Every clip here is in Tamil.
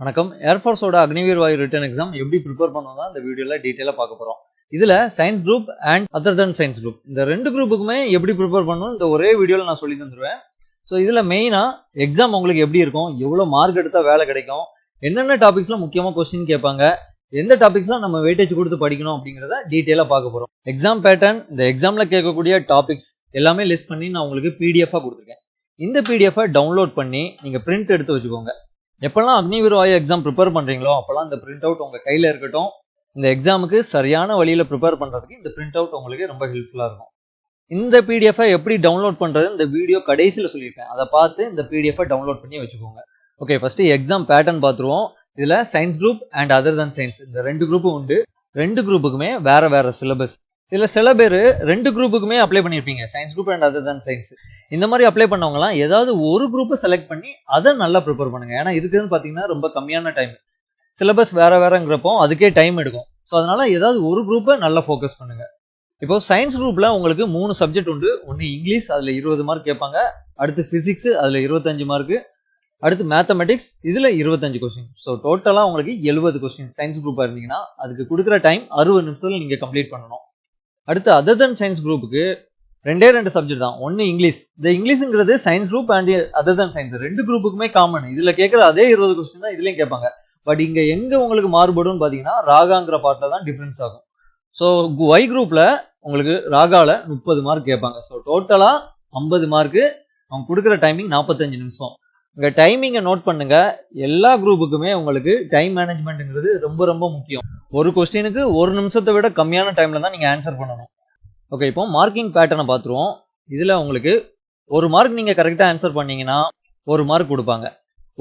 வணக்கம். ஏர்ஃபோர்ஸோட அக்னிவீர் வாயு ரிட்டன் எக்ஸாம் எப்படி ப்ரிப்பேர் பண்ணுவோம் இந்த வீடியோல டீட்டெயிலாக பார்க்க போறோம். இதுல science group and other than science group இந்த ரெண்டு குரூப்புக்குமே எப்படி ப்ரிப்பேர் பண்ணணும் இந்த ஒரே வீடியோல நான் சொல்லி தந்துருவேன். ஸோ இதுல மெயினா எக்ஸாம் உங்களுக்கு எப்படி இருக்கும் எவ்வளோ மார்க் எடுத்தா வேலை கிடைக்கும் என்னென்ன டாபிக்ஸ்ல முக்கியமா கொஸ்டின் கேட்பாங்க எந்த டாபிக்ஸ்லாம் நம்ம வெயிட்டேஜ் கொடுத்து படிக்கணும் அப்படிங்கிறத டீட்டெயிலாக பார்க்க போகிறோம் எக்ஸாம் பேட்டர்ன் இந்த எக்ஸாமில் கேட்கக்கூடிய டாபிக்ஸ் எல்லாமே லிஸ்ட் பண்ணி நான் உங்களுக்கு பிடிஎஃபாக கொடுத்துருக்கேன். இந்த பிடிஎஃபை டவுன்லோட் பண்ணி நீங்கள் பிரிண்ட் எடுத்து வச்சுக்கோங்க. எப்பெல்லாம் அக்னிவீர் வாயு எக்ஸாம் ப்ரிப்பேர் பண்றீங்களோ அப்போல்லாம் இந்த பிரிண்ட் அவுட் உங்கள் கையில இருக்கட்டும். இந்த எக்ஸாமுக்கு சரியான வழியில ப்ரிப்பேர் பண்றதுக்கு இந்த பிரிண்ட் அவுட் உங்களுக்கு ரொம்ப ஹெல்ப்ஃபுல்லா இருக்கும். இந்த பிடிஎஃபை எப்படி டவுன்லோட் பண்றது இந்த வீடியோ கடைசியில் சொல்லியிருக்கேன். அதை பார்த்து இந்த பிடிஎஃபை டவுன்லோட் பண்ணி வச்சுக்கோங்க. ஓகே ஃபர்ஸ்ட் எக்ஸாம் பேட்டர்ன் பார்த்துருவோம். இதுல science group and other than science இந்த ரெண்டு குரூப்பும் உண்டு. ரெண்டு குரூப்புக்குமே வேற வேற சிலபஸ் இதில் சில பேர் ரெண்டு குரூப்புக்குமே அப்ளை பண்ணியிருப்பீங்க science group and other than science இந்த மாதிரி அப்ளை பண்ணவங்கலாம் ஏதாவது ஒரு குரூப்பை செலக்ட் பண்ணி அதை நல்லா ப்ரிப்பேர் பண்ணுங்க. ஏன்னா இதுக்குன்னு பார்த்தீங்கன்னா ரொம்ப கம்மியான டைம் சிலபஸ் வேற வேறங்கிறப்போ அதுக்கே டைம் எடுக்கும். ஸோ அதனால ஏதாவது ஒரு குரூப்பை நல்லா ஃபோக்கஸ் பண்ணுங்க. இப்போ சயின்ஸ் குரூப்பில் உங்களுக்கு மூணு சப்ஜெக்ட் உண்டு. ஒன்று இங்கிலீஷ் அதில் இருபது மார்க் கேட்பாங்க. அடுத்து ஃபிசிக்ஸ் அதில் இருபத்தஞ்சு மார்க்கு அடுத்து மேத்தமெட்டிக்ஸ் இதில் இருபத்தஞ்சு கொஸ்டின் ஸோ டோட்டலாக உங்களுக்கு எழுபது கொஸ்டின் சயின்ஸ் குரூப்பாக இருந்தீங்கன்னா அதுக்கு கொடுக்குற டைம் அறுபது நிமிஷத்தில் நீங்கள் கம்ப்ளீட் பண்ணணும். அடுத்து அதர் தன் சயின்ஸ் குரூப்புக்கு ரெண்டே ரெண்டு சப்ஜெக்ட் தான். ஒன்று இங்கிலீஷ் இந்த இங்கிலீஷுங்கிறது science group and other than science ரெண்டு குரூப்புக்குமே காமன் இதில் கேட்குற அதே இருபது கொஸ்டின் தான் இதுலேயும் கேட்பாங்க. பட் இங்கே எங்கே உங்களுக்கு மாறுபடும்னு பார்த்தீங்கன்னா ராகாங்கிற பாட்டில் தான் டிஃப்ரென்ஸ் ஆகும். ஸோ ஒய் குரூப்பில் உங்களுக்கு ராகாவில் முப்பது மார்க் கேட்பாங்க. ஸோ டோட்டலாக ஐம்பது மார்க்கு அவங்க கொடுக்குற டைமிங் நாற்பத்தஞ்சு நிமிஷம். இங்கே டைமிங்கை நோட் பண்ணுங்க. எல்லா குரூப்புக்குமே உங்களுக்கு டைம் மேனேஜ்மெண்ட்டுங்கிறது ரொம்ப ரொம்ப முக்கியம். ஒரு கொஸ்டினுக்கு ஒரு நிமிஷத்தை விட கம்மியான டைமில் தான் நீங்கள் ஆன்சர் பண்ணணும். ஓகே இப்போ மார்க்கிங் பேட்டர்னை பார்த்துருவோம். இதில் உங்களுக்கு ஒரு மார்க் நீங்கள் கரெக்டாக ஆன்சர் பண்ணீங்கன்னா ஒரு மார்க் கொடுப்பாங்க.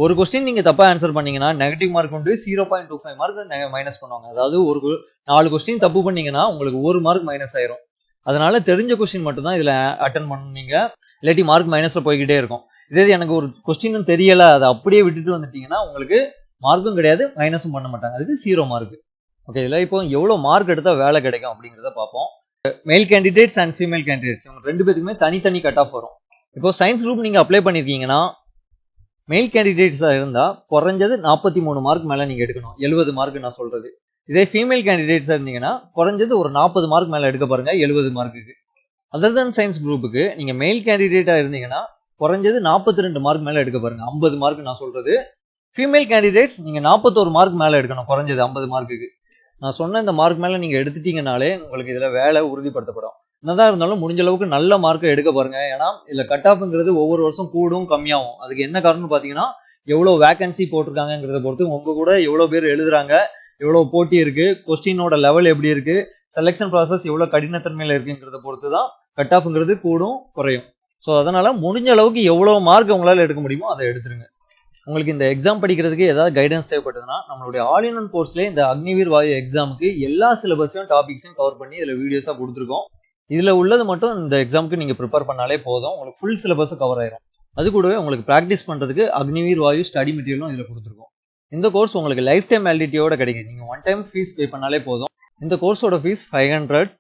ஒரு கொஸ்டின் நீங்கள் தப்பாக ஆன்சர் பண்ணீங்கன்னா நெகட்டிவ் மார்க் உண்டு zero point two five mark minus பண்ணுவாங்க. அதாவது ஒரு நாலு கொஸ்டின் தப்பு பண்ணீங்கன்னா உங்களுக்கு ஒரு மார்க் மைனஸ் ஆயிரும். அதனால தெரிஞ்ச கொஸ்டின் மட்டும் தான் இதில் அட்டன் பண்ணுவீங்க இல்லாட்டி மார்க் மைனஸில் போய்கிட்டே இருக்கும். இதே இது எனக்கு ஒரு கொஸ்டின் தெரியல. அதை அப்படியே விட்டுட்டு வந்துட்டீங்கன்னா உங்களுக்கு மார்க்கும் கிடையாது மைனஸும் பண்ண மாட்டாங்க. அதுக்கு ஜீரோ மார்க் ஓகே இதில் இப்போ எவ்வளோ மார்க் எடுத்தால் வேலை கிடைக்கும் அப்படிங்கிறத பார்ப்போம். மேல் கேண்டிடேட்ஸ் அண்ட் ஃபீமேல் கேண்டிடேட்ஸ் இவங்க ரெண்டு பேருக்குமே தனித்தனி கட் ஆஃப் வரும். இப்போ சயின்ஸ் குரூப் நீங்கள் அப்ளை பண்ணியிருக்கீங்கன்னா மெயில் கேண்டிடேட்ஸாக இருந்தால் குறைஞ்சது நாற்பத்தி மூணு மார்க் மேலே நீங்கள் எடுக்கணும். எழுபது மார்க் நான் சொல்கிறது இதே ஃபீமேல் கேண்டிடேட்ஸாக இருந்தீங்கன்னா குறைஞ்சது ஒரு நாற்பது மார்க் மேலே எடுக்க பாருங்கள் எழுபது மார்க்குக்கு அதர் தன் சயின்ஸ் குரூப்புக்கு நீங்கள் மெயில் கேண்டிடேட்டாக இருந்தீங்கன்னா குறைஞ்சது நாற்பத்தி ரெண்டு மார்க் மேலே எடுக்க பாருங்க. ஐம்பது மார்க் நான் சொல்கிறது ஃபீமேல் கேண்டிடேட்ஸ் நீங்கள் நாற்பத்தோரு மார்க் மேலே எடுக்கணும். குறைஞ்சது ஐம்பது மார்க்குக்கு நான் சொன்ன இந்த மார்க் மேலே நீங்கள் எடுத்துட்டீங்கனாலே உங்களுக்கு இதில் வேலை உறுதிப்படுத்தப்படும். என்னதான் இருந்தாலும் முடிஞ்ச அளவுக்கு நல்ல மார்க்கை எடுக்க பாருங்க. ஏன்னா இதில் கட் ஆஃப்ங்கிறது ஒவ்வொரு வருஷம் கூடும் கம்மியாகும். அதுக்கு என்ன காரணம்னு பார்த்தீங்கன்னா எவ்வளோ வேகன்சி போட்டிருக்காங்கங்கிறத பொறுத்து உங்கள் கூட எவ்வளோ பேர் எழுதுறாங்க எவ்வளோ போட்டி இருக்குது கொஸ்டினோட லெவல் எப்படி இருக்குது செலெக்ஷன் ப்ராசஸ் எவ்வளோ கடினத்தன்மையில் இருக்குங்கிறத பொறுத்து தான் கட் ஆஃப்ங்கிறது கூடும் குறையும். ஸோ அதனால் முடிஞ்ச அளவுக்கு எவ்வளோ மார்க் உங்களால் எடுக்க முடியுமோ அதை எடுத்துருங்க. உங்களுக்கு இந்த எக்ஸாம் படிக்கிறதுக்கு ஏதாவது கைடன்ஸ் தேவைப்பட்டதுன்னா நம்மளுடைய ஆல் இன் ஒன் கோர்ஸ்லேயே இந்த அக்னிவீர் வாயு எக்ஸாமுக்கு எல்லா சிலபஸையும் டாபிக்ஸையும் கவர் பண்ணி இதில் வீடியோஸாக கொடுத்துருக்கோம். இதில் உள்ளது மட்டும் இந்த எக்ஸாமுக்கு நீங்கள் ப்ரிப்பேர் பண்ணாலே போதும். உங்களுக்கு ஃபுல் சிலபஸும் கவர் ஆயிரும். அது கூடவே உங்களுக்கு ப்ராக்டிஸ் பண்ணுறதுக்கு அக்னிவீர் வாயு ஸ்டடி மெட்டீரியலும் இதில் கொடுத்துருக்கோம். இந்த கோர்ஸ் உங்களுக்கு லைஃப் டைம் வேலிடிட்டியோட கிடைக்கும். நீங்கள் ஒன் டைம் ஃபீஸ் பே பண்ணாலே போதும். இந்த கோர்ஸோட ஃபீஸ் ஃபைவ் ஹண்ட்ரட்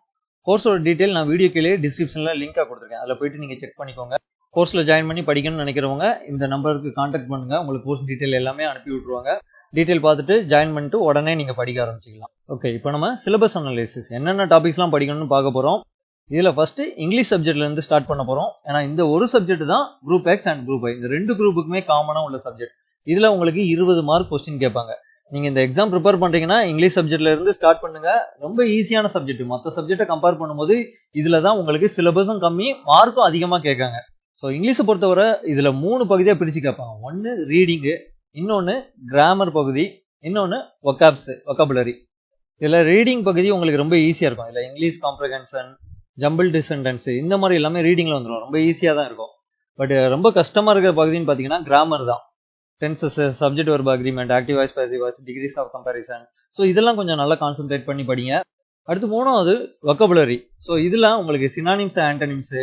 கோர்ஸோட டீட்டெயில் நான் வீடியோ கீழே டிஸ்கிரிப்ஷனில் லிங்காக கொடுத்துருக்கேன். அதில் போயிட்டு நீங்கள் செக் பண்ணிக்கோங்க. கோர்ஸில் ஜாயின் பண்ணி படிக்கணும்னு நினைக்கிறவங்க இந்த நம்பருக்கு காண்டாக்ட் பண்ணுங்கள் உங்களுக்கு கோர்ஸ் டீட்டெயில் எல்லாமே அனுப்பி விட்ருவாங்க டீட்டெயில் பார்த்துட்டு ஜாயின் பண்ணிட்டு உடனே நீங்கள் படிக்க ஆரம்பிச்சிக்கலாம். ஓகே இப்போ நம்ம சிலபஸ் அனாலிசிஸ் என்னென்ன டாபிக்ஸ்லாம் படிக்கணும்னு பார்க்க போகிறோம் இதில் ஃபஸ்ட்டு இங்கிலீஷ் சப்ஜெக்ட்லேருந்து ஸ்டார்ட் பண்ண போகிறோம் ஏன்னா இந்த ஒரு சப்ஜெக்ட் தான் group X and group Y இந்த ரெண்டு குரூப்புக்குமே காமனாக உள்ள சப்ஜெக்ட் இதில் உங்களுக்கு இருபது மார்க் கொஸ்டின் கேட்பாங்க. நீங்கள் இந்த எக்ஸாம் ப்ரிப்பேர் பண்ணுறீங்கன்னா இங்கிலீஷ் சப்ஜெக்ட்ல இருந்து ஸ்டார்ட் பண்ணுங்க. ரொம்ப ஈஸியான சப்ஜெக்ட் மற்ற சப்ஜெக்ட்டை கம்பேர் பண்ணும்போது இதில் தான் உங்களுக்கு சிலபஸும் கம்மி மார்க்கும் அதிகமாக கேட்காங்க. ஸோ இங்கிலீஷை பொறுத்தவரை இதில் மூணு பகுதியாக பிரித்து கேட்பாங்க. ஒன்று ரீடிங்கு இன்னொன்று கிராமர் பகுதி இன்னொன்று ஒக்காப்ஸ் ஒக்காபுலரி இதில் ரீடிங் பகுதி உங்களுக்கு ரொம்ப ஈஸியாக இருக்கும். இதில் இங்கிலீஷ் காம்ப்ரஹென்ஷன் ஜம்பிள் டிசென்டன்ஸ் இந்த மாதிரி எல்லாமே ரீடிங்கில் வந்துடும் ரொம்ப ஈஸியாக தான் இருக்கும். பட் ரொம்ப கஷ்டமாக இருக்கிற பகுதின்னு பார்த்தீங்கன்னா கிராமர் தான். Tenses subject verb agreement active voice passive voice degrees of comparison so இதெல்லாம் கொஞ்சம் நல்லா கான்சென்ட்ரேட் பண்ணி படிங்க. அடுத்து மூணாவது வக்கபுலரி ஸோ இதெல்லாம் உங்களுக்கு synonyms antonyms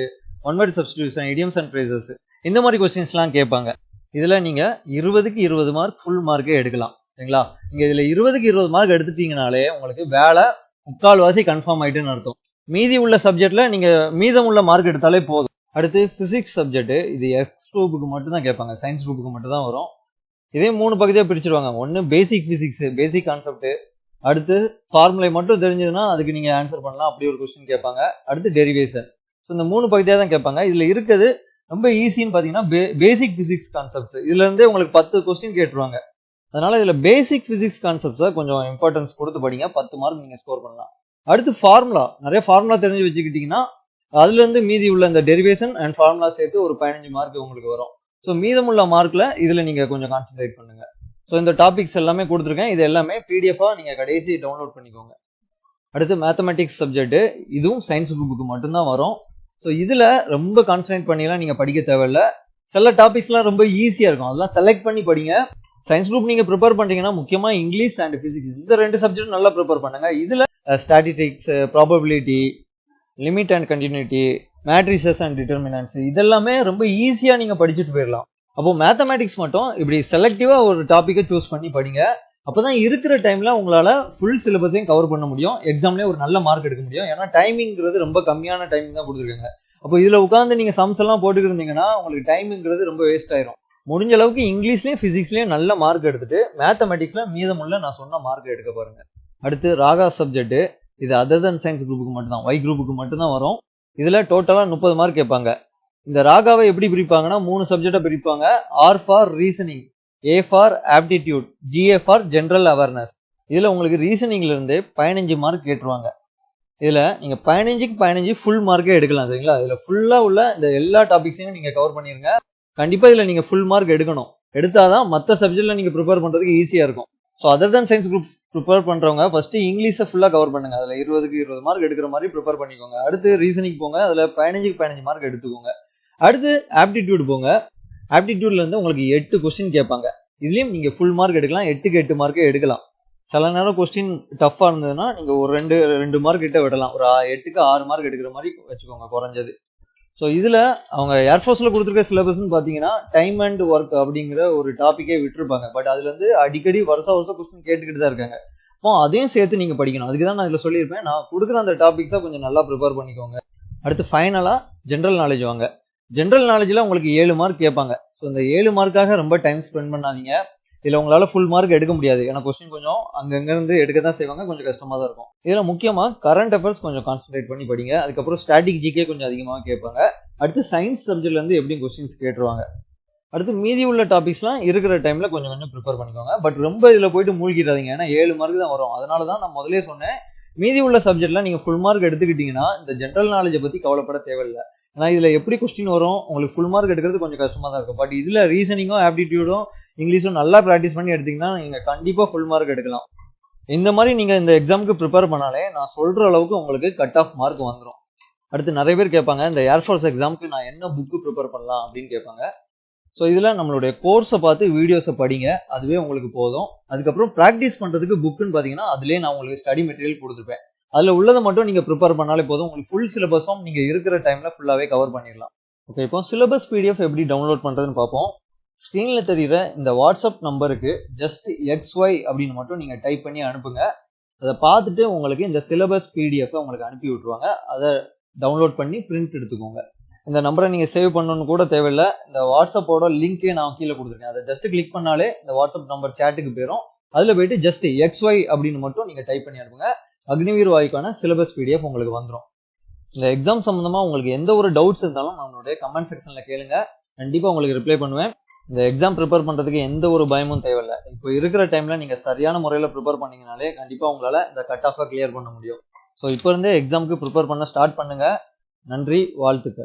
one word substitution idioms and phrases இந்த மாதிரி கொஸ்டின்ஸ்லாம் கேட்பாங்க. இதில் நீங்கள் இருபதுக்கு இருபது மார்க் ஃபுல் மார்க்கே எடுக்கலாம். சரிங்களா? நீங்கள் இதில் இருபதுக்கு இருபது மார்க் எடுத்துட்டீங்கனாலே உங்களுக்கு வேலை முக்கால்வாசி கன்ஃபார்ம் ஆயிட்டுன்னு அர்த்தம். மீதி உள்ள சப்ஜெக்டில் நீங்கள் மீதம் உள்ள மார்க் எடுத்தாலே போதும். அடுத்து ஃபிசிக்ஸ் சப்ஜெக்ட் இது எக்ஸ் குரூப்புக்கு மட்டும் தான் கேட்பாங்க. சயின்ஸ் குரூப்புக்கு மட்டும் தான் வரும். இதே மூணு பகுதியாக பிரிச்சிருவாங்க. ஒன்று பேசிக் ஃபிசிக்ஸ் பேசிக் கான்செப்ட் அடுத்து ஃபார்முலை மட்டும் தெரிஞ்சதுன்னா அதுக்கு நீங்கள் ஆன்சர் பண்ணலாம். அப்படி ஒரு கொஸ்டின் கேட்பாங்க. அடுத்து டெரிவேஷன் ஸோ இந்த மூணு பகுதியாக தான் கேட்பாங்க. இதில் இருக்கிறது ரொம்ப ஈஸின்னு பார்த்தீங்கன்னா பேசிக் ஃபிசிக்ஸ் கான்செப்ட்ஸ் இதுலேருந்தே உங்களுக்கு பத்து கொஸ்டின் கேட்டுருவாங்க. அதனால இதில் பேசிக் ஃபிசிக்ஸ் கான்செப்ட்ஸை கொஞ்சம் இம்பார்ட்டன்ஸ் கொடுத்து படிங்க. பத்து மார்க் நீங்கள் ஸ்கோர் பண்ணலாம். அடுத்து ஃபார்முலா நிறைய ஃபார்முலா தெரிஞ்சு வச்சுக்கிட்டிங்கன்னா அதுலேருந்து மீதி உள்ள இந்த டெரிவேஷன் அண்ட் ஃபார்முலா சேர்த்து ஒரு பதினஞ்சு மார்க் உங்களுக்கு வரும். ஸோ மீதமுள்ள மார்க்கில் இதில் நீங்கள் கொஞ்சம் கான்சென்ட்ரேட் பண்ணுங்கள் ஸோ இந்த டாபிக்ஸ் எல்லாமே கொடுத்துருக்கேன். இது எல்லாமே பிடிஎஃபாக நீங்கள் கடைசி டவுன்லோட் பண்ணிக்கோங்க. அடுத்து மேத்தமெட்டிக்ஸ் சப்ஜெக்ட்டு இதுவும் சயின்ஸ் குரூப்புக்கு மட்டும்தான் வரும். ஸோ இதில் ரொம்ப கான்சன்ட்ரேட் பண்ணிலாம் நீங்கள் படிக்க தேவையில்ல. சில டாபிக்ஸ்லாம் ரொம்ப ஈஸியாக இருக்கும். அதெல்லாம் செலக்ட் பண்ணி படிங்க. சயின்ஸ் குரூப் நீங்கள் ப்ரிப்பேர் பண்ணுறீங்கன்னா முக்கியமாக இங்கிலீஷ் அண்ட் ஃபிசிக்ஸ் இந்த ரெண்டு சப்ஜெக்ட் நல்லா ப்ரிப்பேர் பண்ணுங்கள் இதில் statistics probability limit and continuity matrices and determinants இதெல்லாமே ரொம்ப ஈஸியாக நீங்கள் படிச்சுட்டு போயிடலாம் அப்போ மேத்தமேட்டிக்ஸ் மட்டும் இப்படி செலக்டிவாக ஒரு டாப்பிக்கை சூஸ் பண்ணி படிங்க. அப்போ தான் இருக்கிற டைமில் உங்களால் ஃபுல் சிலபஸையும் கவர் பண்ண முடியும். எக்ஸாம்லேயே ஒரு நல்ல மார்க் எடுக்க முடியும். ஏன்னா டைமிங்கிறது ரொம்ப கம்மியான டைமிங் தான் கொடுத்துருக்காங்க. அப்போ இதில் உட்காந்து நீங்கள் சம்ஸ் எல்லாம் போட்டுக்கிட்டு இருந்தீங்கன்னா உங்களுக்கு டைமிங்கிறது ரொம்ப வேஸ்ட் ஆயிரும். முடிஞ்ச அளவுக்கு இங்கிலீஷ்லேயும் ஃபிசிக்ஸ்லேயும் நல்ல மார்க் எடுத்துட்டு மேத்தமெட்டிக்ஸில் மீதமுள்ள நான் சொன்ன மார்க் எடுக்க பாருங்க. அடுத்து ராகா சப்ஜெக்ட் இது அதர் தன் சயின்ஸ் குரூப்புக்கு மட்டும்தான். ஒய் குரூப்புக்கு மட்டும்தான் வரும். இதில் டோட்டலாக முப்பது மார்க் கேட்பாங்க. இந்த ராகாவை எப்படி பிரிப்பாங்கன்னா மூணு சப்ஜெக்டை பிரிப்பாங்க. R for reasoning A for aptitude GA for general awareness இதில் உங்களுக்கு ரீசனிங்லேருந்து பதினஞ்சு மார்க் கேட்டுருவாங்க இதில் நீங்கள் பதினஞ்சுக்கு பதினஞ்சு ஃபுல் மார்க்கே எடுக்கலாம் சரிங்களா? இதில் ஃபுல்லாக உள்ள இந்த எல்லா டாபிக்ஸையும் நீங்கள் கவர் பண்ணிடுங்க கண்டிப்பாக இதில் நீங்கள் ஃபுல் மார்க் எடுக்கணும். எடுத்தால் தான் மற்ற சப்ஜெக்டில் நீங்கள் ப்ரிப்பேர் பண்ணுறதுக்கு ஈஸியாக இருக்கும். So other than science group prepare பண்ணுறவங்க ஃபஸ்ட்டு இங்கிலீஷை ஃபுல்லாக கவர் பண்ணுங்கள் அதில் இருபதுக்கு இருபது மார்க் எடுக்கிற மாதிரி ப்ரிப்பேர் பண்ணிக்கோங்க. அடுத்து ரீசனிங் போங்க. அதில் பதினஞ்சுக்கு பதினஞ்சு மார்க் எடுத்துக்கோங்க. அடுத்து ஆப்டிடியூட் போங்க. ஆப்டிடியூட்லேருந்து உங்களுக்கு எட்டு கொஸ்டின் கேட்பாங்க. இதுலேயும் நீங்கள் ஃபுல் மார்க் எடுக்கலாம். எட்டுக்கு எட்டு மார்க்கே எடுக்கலாம். சில நேரம் கொஸ்டின் டஃப்பாக இருந்ததுன்னா நீங்கள் ஒரு ரெண்டு ரெண்டு மார்க் கிட்ட விடலாம். ஒரு எட்டுக்கு ஆறு மார்க் எடுக்கிற மாதிரி வச்சுக்கோங்க. குறைஞ்சது. ஸோ இதில் அவங்க ஏர்ஃபோர்ஸில் கொடுத்துருக்க சிலபஸ்ன்னு பார்த்தீங்கன்னா டைம் அண்ட் ஒர்க் அப்படிங்கிற ஒரு டாப்பிக்கே விட்டுருப்பாங்க. பட் அதுல இருந்து அடிக்கடி வருஷ வருஷம் கொஸ்டின் கேட்டுக்கிட்டு தான் இருக்காங்க. அப்போ அதையும் சேர்த்து நீங்கள் படிக்கணும். அதுக்கு தான் நான் இதில் சொல்லியிருப்பேன். நான் கொடுக்குற அந்த டாபிக்ஸை கொஞ்சம் நல்லா ப்ரிப்பேர் பண்ணிக்கோங்க. அடுத்து ஃபைனலாக ஜென்ரல் நாலேஜ் வாங்க. ஜென்ரல் நாலேஜில் உங்களுக்கு ஏழு மார்க் கேட்பாங்க. ஸோ இந்த ஏழு மார்க்காக ரொம்ப டைம் ஸ்பெண்ட் பண்ணாதீங்க. இதில் உங்களால் ஃபுல் மார்க் எடுக்க முடியாது. ஏன்னா கொஸ்டின் கொஞ்சம் அங்கங்கேருந்து எடுக்க தான் செய்வாங்க. கொஞ்சம் கஷ்டமாக தான் இருக்கும். இதில் முக்கியமாக கரண்ட் அஃபேர்ஸ் கொஞ்சம் கான்சென்ட்ரேட் பண்ணி படிங்க. அதுக்கப்புறம் ஸ்டாட்டிக் ஜிகே கொஞ்சம் அதிகமாக கேட்பாங்க. அடுத்து சயின்ஸ் சப்ஜெக்ட்லேருந்து எப்படி கொஸ்டின்ஸ் கேட்டுருவாங்க. அடுத்து மீதி உள்ள டாபிக்ஸ்லாம் இருக்கிற டைமில் கொஞ்சம் கொஞ்சம் ப்ரிப்பேர் பண்ணிக்கோங்க. பட் ரொம்ப இதில் போயிட்டு மூழ்கிடாதீங்க. ஏன்னா ஏழு மார்க் தான் வரும். அதனால தான் நான் முதலே சொன்னேன். மீதி உள்ள சப்ஜெக்ட்லாம் நீங்கள் ஃபுல் மார்க் எடுத்துக்கிட்டிங்கன்னா இந்த ஜென்ரல் நாலேஜை பற்றி கவலைப்பட தேவையில்லை. ஏன்னா இதில் எப்படி கொஸ்டின் வரும்? உங்களுக்கு ஃபுல் மார்க் எடுக்கிறது கொஞ்சம் கஷ்டமாக தான் இருக்கும். பட் இதில் ரீசனிங்கும் ஆப்டிடியூடும் இங்கிலீஷும் நல்லா ப்ராக்டிஸ் பண்ணி எடுத்தீங்கன்னா நீங்கள் கண்டிப்பாக ஃபுல் மார்க் எடுக்கலாம். இந்த மாதிரி நீங்கள் இந்த எக்ஸாமுக்கு ப்ரிப்பேர் பண்ணாலே நான் சொல்கிற அளவுக்கு உங்களுக்கு கட் ஆஃப் மார்க் வந்துடும் அடுத்து நிறைய பேர் கேட்பாங்க இந்த ஏர்ஃபோர்ஸ் எக்ஸாமுக்கு நான் என்ன புக்கு ப்ரிப்பேர் பண்ணலாம் அப்படின்னு கேட்பாங்க. ஸோ இதில் நம்மளுடைய கோர்ஸை பார்த்து வீடியோஸை படிங்க அதுவே உங்களுக்கு போதும். அதுக்கப்புறம் ப்ராக்டிஸ் பண்ணுறதுக்கு புக்குன்னு பார்த்தீங்கன்னா அதுலேயே நான் உங்களுக்கு ஸ்டடி மெட்டீரியல் கொடுத்துருப்பேன். அதில் உள்ளதை மட்டும் நீங்கள் ப்ரிப்பேர் பண்ணாலே போதும். உங்களுக்கு ஃபுல் சிலபஸும் நீங்கள் இருக்கிற டைமில் ஃபுல்லாகவே கவர் பண்ணிடலாம். ஓகே இப்போ சிலபஸ் பிடிஎஃப் எப்படி டவுன்லோட் பண்ணுறதுன்னு பார்ப்போம். ஸ்க்ரீனில் தெரிகிற இந்த வாட்ஸ்அப் நம்பருக்கு ஜஸ்ட் எக்ஸ் ஒய் அப்படின்னு மட்டும் நீங்கள் டைப் பண்ணி அனுப்புங்க. அதை பார்த்துட்டு உங்களுக்கு இந்த சிலபஸ் பிடிஎஃப் உங்களுக்கு அனுப்பி விட்ருவாங்க அதை டவுன்லோட் பண்ணி பிரிண்ட் எடுத்துக்கோங்க. இந்த நம்பரை நீங்கள் சேவ் பண்ணணும்னு கூட தேவையில்லை. இந்த வாட்ஸ்அப்போட லிங்க்கே நான் கீழே கொடுத்துருக்கேன். அதை ஜஸ்ட் கிளிக் பண்ணாலே இந்த வாட்ஸ்அப் நம்பர் சேட்டுக்கு போயிடும் அதில் போயிட்டு ஜஸ்ட் எக்ஸ் ஒய் அப்படின்னு மட்டும் நீங்கள் டைப் பண்ணி அனுப்புங்க. அக்னிவீர் வாய்க்கான சிலபஸ் பிடிஎஃப் உங்களுக்கு வந்துடும் இந்த எக்ஸாம் சம்மந்தமாக உங்களுக்கு எந்த ஒரு டவுட்ஸ் இருந்தாலும் நம்மளுடைய கமெண்ட் செக்ஷனில் கேளுங்க. கண்டிப்பாக உங்களுக்கு ரிப்ளை பண்ணுவேன். இந்த எக்ஸாம் ப்ரிப்பேர் பண்றதுக்கு எந்த ஒரு பயமும் தேவையில்லை. இப்போ இருக்கிற டைம்ல நீங்க சரியான முறையில் ப்ரிப்பேர் பண்ணிங்கனாலே கண்டிப்பாக உங்களால் இந்த கட் ஆஃபை கிளியர் பண்ண முடியும். ஸோ இப்போ இருந்தே எக்ஸாமுக்கு ப்ரிப்பேர் பண்ண ஸ்டார்ட் பண்ணுங்க. நன்றி வாழ்த்துக்கள்.